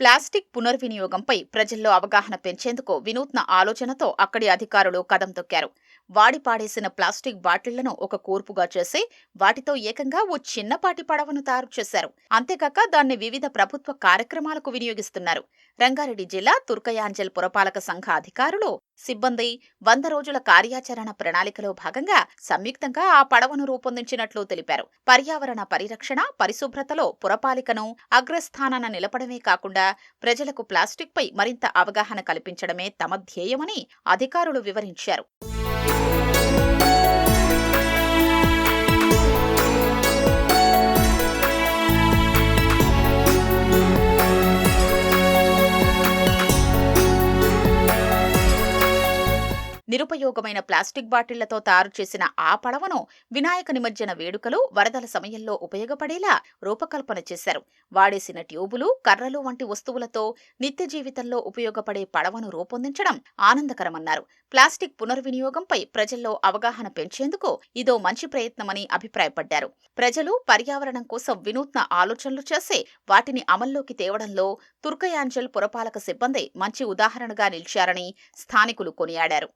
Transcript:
Plastic పునర్వినియోగంపై ప్రజల్లో అవగాహన పెంచేందుకు వినూత్న ఆలోచనతో అక్కడి అధికారులు కదం తొక్కారు. వాడి పాడేసిన ప్లాస్టిక్ బాటిళ్ళను ఒక కూర్పుగా చేసి వాటితో ఏకంగా ఓ చిన్నపాటి పడవను తయారు చేశారు. అంతేకాక దాన్ని వివిధ ప్రభుత్వ కార్యక్రమాలకు వినియోగిస్తున్నారు. రంగారెడ్డి జిల్లా తుర్కయాంజల్ పురపాలక సంఘ అధికారులు సిబ్బంది వంద రోజుల కార్యాచరణ ప్రణాళికలో భాగంగా సంయుక్తంగా ఆ పడవను రూపొందించినట్లు తెలిపారు. పర్యావరణ పరిరక్షణ పరిశుభ్రతలో పురపాలికను అగ్రస్థానాన నిలపడమే కాకుండా ప్రజలకు ప్లాస్టిక్ పై మరింత అవగాహన కల్పించడమే తమ ధ్యేయమని అధికారులు వివరించారు. నిరుపయోగమైన ప్లాస్టిక్ బాటిళ్ళతో తయారు చేసిన ఆ పడవను వినాయక నిమజ్జన వేడుకలు వరదల సమయంలో ఉపయోగపడేలా రూపకల్పన చేశారు. వాడేసిన ట్యూబులు కర్రలు వంటి వస్తువులతో నిత్య జీవితంలో ఉపయోగపడే పడవను రూపొందించడం ఆనందకరమన్నారు. ప్లాస్టిక్ పునర్వినియోగంపై ప్రజల్లో అవగాహన పెంచేందుకు ఇదో మంచి ప్రయత్నమని అభిప్రాయపడ్డారు. ప్రజలు పర్యావరణం కోసం వినూత్న ఆలోచనలు చేసి వాటిని అమల్లోకి తేవడంలో తుర్కయాంజల్ పురపాలక సిబ్బంది మంచి ఉదాహరణగా నిలిచారని స్థానికులు కొనియాడారు.